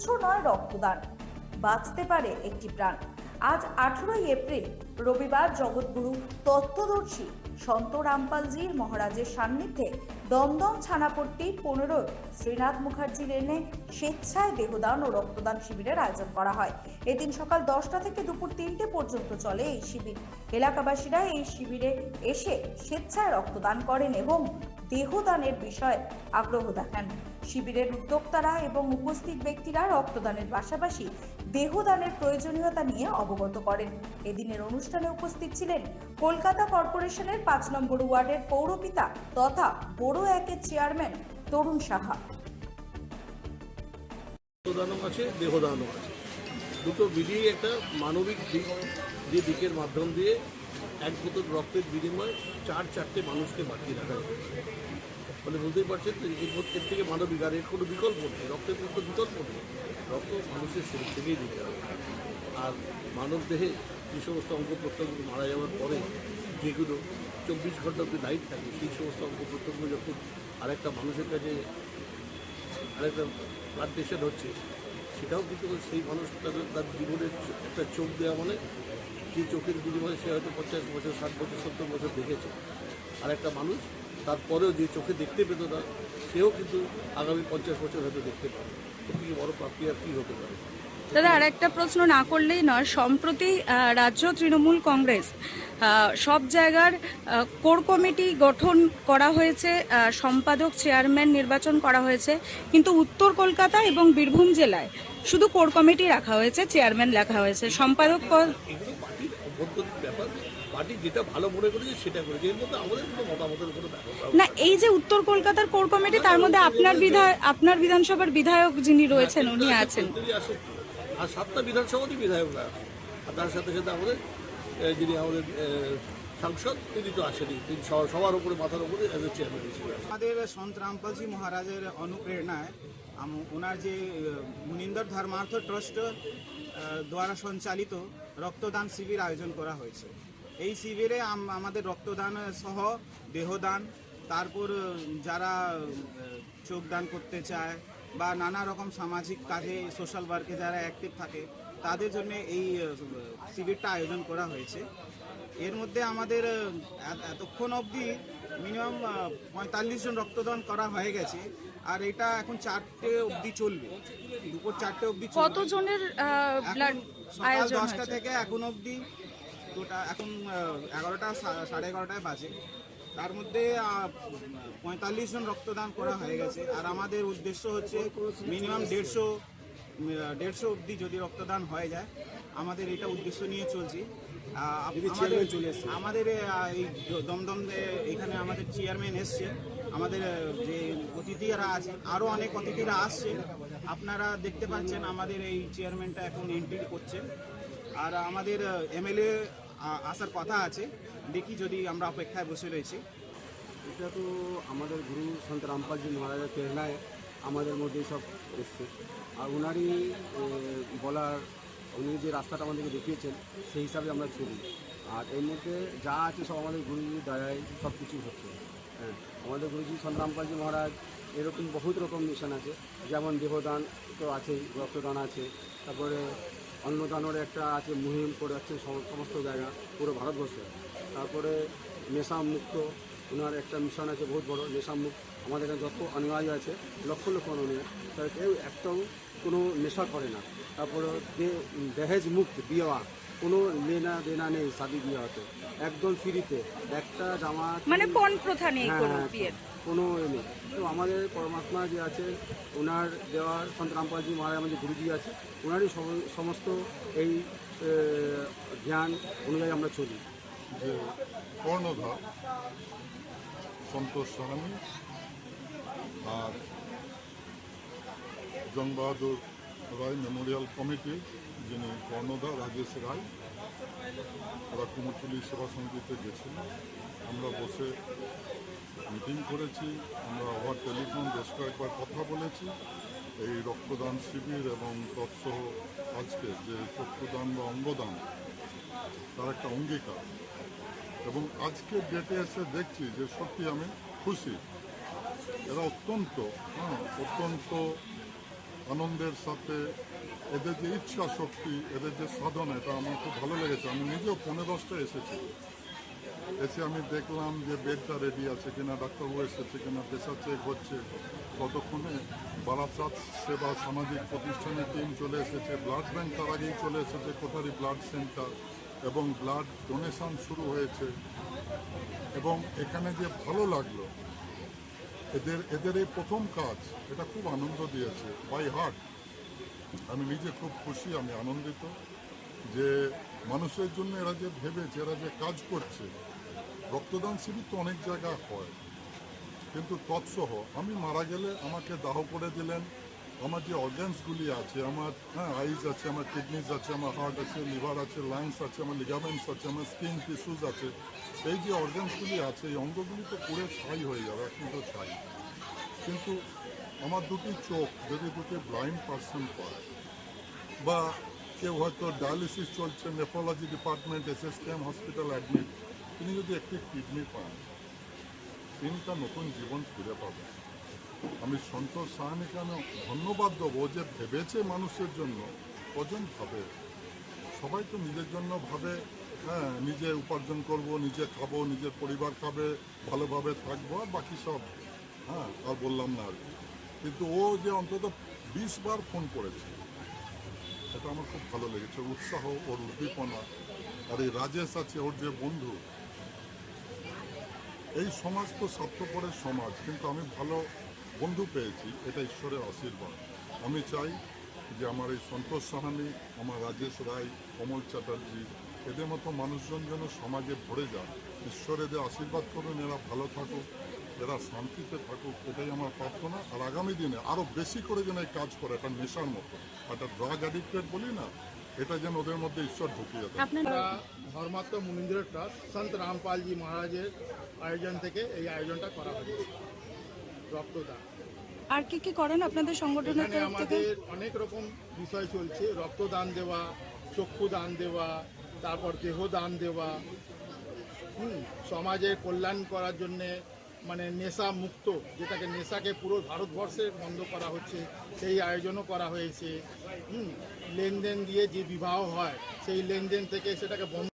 তুচ্ছ নয়, রক্তদান। বাঁচতে পারে একটি প্রাণ। আজ আঠেরোই এপ্রিল, রবিবার জগৎগুরু তত্ত্বদর্শী সন্ত রামপালজির মহারাজের সান্নিধ্যে দমদম ছানাপট্টি পনেরো শ্রীনাথ মুখার্জি লেনে স্বেচ্ছায় দেহদান ও রক্তদান শিবিরের আয়োজন করা হয়। এদিন সকাল দশটা থেকে দুপুর তিনটে পর্যন্ত চলে এই শিবির। এলাকাবাসীরা এই শিবিরে এসে স্বেচ্ছায় রক্তদান করেন এবং দেহদানের বিষয়ে আগ্রহ দেখান। শিবিরের উদ্যোক্তারা এবং উপস্থিত ব্যক্তিরা রক্তদানের পাশাপাশি দেহদানের প্রয়োজনীয়তা নিয়ে অবগত করেন। এদিনের অনুষ্ঠানে উপস্থিত ছিলেন কলকাতা কর্পোরেশনের পাঁচ নম্বর ওয়ার্ডের পৌরপিতা তথা বড় একের চেয়ারম্যান তরুণ সাহা। দুটো মিলিয়ে একটা মানবিক দিক যে দিকের মাধ্যম দিয়ে এক বোতল রক্তের বিনিময়ে চার চারটে মানুষকে বাঁচিয়ে রাখা মানে বুঝতেই পারছেন যে এর থেকে মানবিক আর এর কোনো বিকল্প নেই। রক্তের কোনো বিকল্প নেই। রক্ত মানুষের শরীর থেকেই দিতে হবে। আর মানব দেহে যে সমস্ত অঙ্গ প্রত্যঙ্গ মারা যাওয়ার পরে যেগুলো চব্বিশ ঘণ্টা অব্দি লাইট থাকে, সেই সমস্ত অঙ্গ প্রত্যঙ্গ যখন আরেকটা মানুষের কাছে আরেকটা প্রেশার হচ্ছে, সেটাও কিন্তু সেই মানুষ তার জীবনের একটা চোখ দেওয়া মানে যে চোখের বিনিময়ে সে হয়তো পঞ্চাশ বছর, ষাট বছর, সত্তর বছর দেখেছে। আর একটা মানুষ তারপরেও যে চোখে দেখতে পেত না সেও কিন্তু আগামী পঞ্চাশ বছর হয়তো দেখতে পাবে। থেকে বড় প্রাপ্তি আর কী হতে পারে? দাদা আর একটা প্রশ্ন না করলেই নয়। সম্প্রতি রাজ্য তৃণমূল কংগ্রেস সব জায়গার কোর কমিটি গঠন করা হয়েছে সম্পাদক চেয়ারম্যান নির্বাচন করা হয়েছে কিন্তু উত্তর কলকাতা এবং বীরভূম জেলায় শুধু কোর কমিটি রাখা হয়েছে চেয়ারম্যান রাখা হয়েছে সম্পাদক পদ পার্টি যেটা ভালো মনে করেছে সেটা করেছে। এর মধ্যে আমাদের কোনো মতামতের কোনো না। এই যে উত্তর কলকাতার কোর কমিটি তার মধ্যে আপনার বিধায় আপনার বিধানসভার বিধায়ক যিনি রয়েছেন উনি আছেন। আর সাতটা বিধানসভারই বিধায়করা আর তার সাথে সাথে আমাদের যিনি আমাদের সাংসদ তিনি তো আসেনি তিনি সবার- উপরে মাথার উপরে অ্যাজ এ চেয়ারম্যান হিসেবে আমাদের সন্ত রামপালজি মহারাজের অনুপ্রেরণায় আম- ওনার যে মুনিন্দর ধর্মার্থ ট্রাস্ট দ্বারা সঞ্চালিত রক্তদান শিবির আয়োজন করা হয়েছে। এই শিবিরে আম- আমাদের রক্তদান সহ দেহদান তারপর যারা চোখদান করতে চায় বা নানা রকম সামাজিক কাজে সোশ্যাল ওয়ার্কে যারা অ্যাক্টিভ থাকে তাদের জন্য এই শিবিরটা আয়োজন করা হয়েছে। এর মধ্যে আমাদের এতক্ষণ অবধি মিনিমাম পঁয়তাল্লিশ জন রক্তদান করা হয়ে গেছে আর এটা এখন চারটে অবধি চলবে। দুপুর চারটে অবধি। কতজনের সকাল দশটা থেকে এখন অবধি গোটা এখন এগারোটা সাড়ে এগারোটায় বাজে। তার মধ্যে পঁয়তাল্লিশ জন রক্তদান করা হয়ে গেছে। আর আমাদের উদ্দেশ্য হচ্ছে মিনিমাম দেড়শো দেড়শো অবধি যদি রক্তদান হয়ে যায় আমাদের এটা উদ্দেশ্য নিয়ে চলছি। আমাদের এই দমদম এখানে আমাদের চেয়ারম্যান এসছে। আমাদের যে অতিথিরা আছে আরও অনেক অতিথিরা আসছে আপনারা দেখতে পাচ্ছেন আমাদের এই চেয়ারম্যানটা এখন এন্ট্রি করছে। আর আমাদের এমএলএ আসার কথা আছে। দেখি যদি আমরা অপেক্ষায় বসে রয়েছি। এটা তো আমাদের গুরু সন্ত রামপালজি মহারাজের প্রেরণায় আমাদের মধ্যে সব এসছে। আর ওনারই এ, বলার উনি যে রাস্তাটা আমাদেরকে দেখিয়েছেন সেই হিসাবে আমরা চলি আর এর মধ্যে যা আছে সব আমাদের গুরুজির দ্বারাই সব কিছু হচ্ছে। হ্যাঁ আমাদের গুরুজি সন্ত রামপালজি মহারাজ এরকম বহুত রকম মিশন আছে। যেমন দেহদান তো আছেই রক্তদান আছে। তারপরে অন্নদানের একটা আছে মুহিম করে যাচ্ছে সম- সমস্ত জায়গা পুরো ভারতবর্ষে। তারপরে নেশা মুক্ত ওনার একটা মিশন আছে বহুত বড় নেশা মুক্ত আমাদের এখানে যত অনুযায়ী আছে লক্ষ লক্ষ অনুযায়ী তার কেউ একটাও কোনো নেশা করে না। তারপরে দহেজ মুক্ত বিয়া কোনো লেনা দেনা নেই শাদি বিয়াতে একদম ফ্রিতে। একটা জামা মানে পণ প্রথা নেই হ্যাঁ, কোনো এ নেই। তো আমাদের পরমাত্মা যে আছে, ওনার দেওয়ার সন্ত রামপালজি মহারাজ আমাদের গুরুজি আছে, ওনারই সমস্ত এই জ্ঞান অনুযায়ী আমরা চলি। যে কর্ণধার সন্তোষ সাহানি আর জং বাহাদুর রায় মেমোরিয়াল কমিটি যিনি কর্ণধার রাজেশ রায় ওরা কুমোরটুলি সেবা সমিতিতে গেছিল আমরা বসে মিটিং করেছি, আমরা ওভার টেলিফোন বেশ কয়েকবার কথা বলেছি। এই রক্তদান শিবির এবং তৎসহ আজকে যে চক্ষুদান বা অঙ্গদান, তার একটা অঙ্গীকার। এবং আজকে ডেটে এসে দেখছি যে সত্যি আমি খুশি। এরা অত্যন্ত হ্যাঁ অত্যন্ত আনন্দের সাথে এদের যে ইচ্ছা শক্তি, এদের যে সাধনা, এটা আমার খুব ভালো লেগেছে। আমি নিজেও পনেরো দশটা এসেছি। এসে আমি দেখলাম যে বেডটা রেডি আছে কিনা, ডাক্তারবাবু এসেছে কিনা প্রেশার চেক হচ্ছে। কতক্ষণে বারাসাত সেবা সামাজিক প্রতিষ্ঠানের টিম চলে এসেছে। ব্লাড ব্যাংক তার আগেই চলে এসেছে, কোঠারি ব্লাড সেন্টার এবং ব্লাড ডোনেশন শুরু হয়েছে। এবং এখানে যে ভালো লাগল এদের এদের এই প্রথম কাজ, এটা খুব আনন্দ দিয়েছে বাই হার্ট আমি নিজে খুব খুশি, আমি আনন্দিত যে মানুষের জন্য এরা যে ভেবেছে এরা যে কাজ করছে, রক্তদান শিবির তো অনেক জায়গায় হয়, কিন্তু তৎসহ আমি মারা গেলে আমাকে দাহ করে দিলেন আমার যে অর্গ্যানসগুলি আছে, আমার হ্যাঁ আইজ আছে, আমার কিডনিজ আছে, আমার হার্ট আছে লিভার আছে লাংস আছে, আমার লিগামেন্টস আছে, আমার স্কিন টিস্যুজ আছে, এই যে অর্গ্যানসগুলি আছে, এই অঙ্গগুলি তো পুরো ছাই হয়ে যাবে এখন তো ছাই। কিন্তু আমার দুটি চোখ, যদি দুটি ব্লাইন্ড পার্সন পায় বা কেউ হয়তো ডায়ালিসিস চলছে nephrology department S S KEM hospital admit তিনি যদি একটি কিডনি পান, তিনি তার নতুন জীবন ফিরে পাবেন। আমি সন্তোষ সাহানিকে আমি ধন্যবাদ দেবো যে ভেবেছে মানুষের জন্য? কজন ভাবে? সবাই তো নিজের জন্য ভাবে। হ্যাঁ নিজে উপার্জন করব, নিজে খাব, নিজের পরিবার খাবে, ভালোভাবে থাকব আর বাকি সব। হ্যাঁ আর বললাম না আর। কিন্তু ও যে অন্তত বিশ বার ফোন করেছে এটা আমার খুব ভালো লেগেছে। উৎসাহ, ওর উদ্দীপনা। আর এই রাজেশ আছে, ওর যে বন্ধু, এই সমাজ তো স্বার্থপরের সমাজ, কিন্তু আমি ভালো বন্ধু পেয়েছি এটা ঈশ্বরের আশীর্বাদ। আমি চাই যে আমার এই সন্তোষ সাহানি আমার রাজেশ রায় কমল চ্যাটার্জি এদের মতো মানুষজন যেন সমাজে ভরে যায় ঈশ্বর এদের আশীর্বাদ করুন এরা ভালো থাকুক এরা শান্তিতে থাকুক এটাই আমার প্রার্থনা। আর আগামী দিনে আরও বেশি করে যেন এই কাজ করে একটা নেশার মতো একটা ড্রাগ অ্যাডিক্টেড বলি না এটা যেন ওদের মধ্যে ঈশ্বর ঢুকিয়ে দেয়। ধর্মাত্ম মুনীন্দ্র ট্রাস্ট সন্ত রামপালজি মহারাজের আয়োজন থেকে এই আয়োজনটা করা হয়েছে। রক্তদান। আর কি কি করেন আপনাদের সংগঠনের তরফ থেকে? আমাদের অনেক রকম বিষয় চলছে। রক্তদান দেওয়া চক্ষু দান দেওয়া তারপর দেহ দান দেওয়া। হুম সমাজের কল্যাণ করার জন্যে মানে নেশা মুক্ত যেটাকে নেশাকে পুরো ভারতবর্ষে বন্ধ করা হচ্ছে সেই আয়োজনও করা হয়েছে। হুম লেনদেন দিয়ে যে বিবাহ হয় সেই লেনদেন থেকে সেটাকে বন্ধ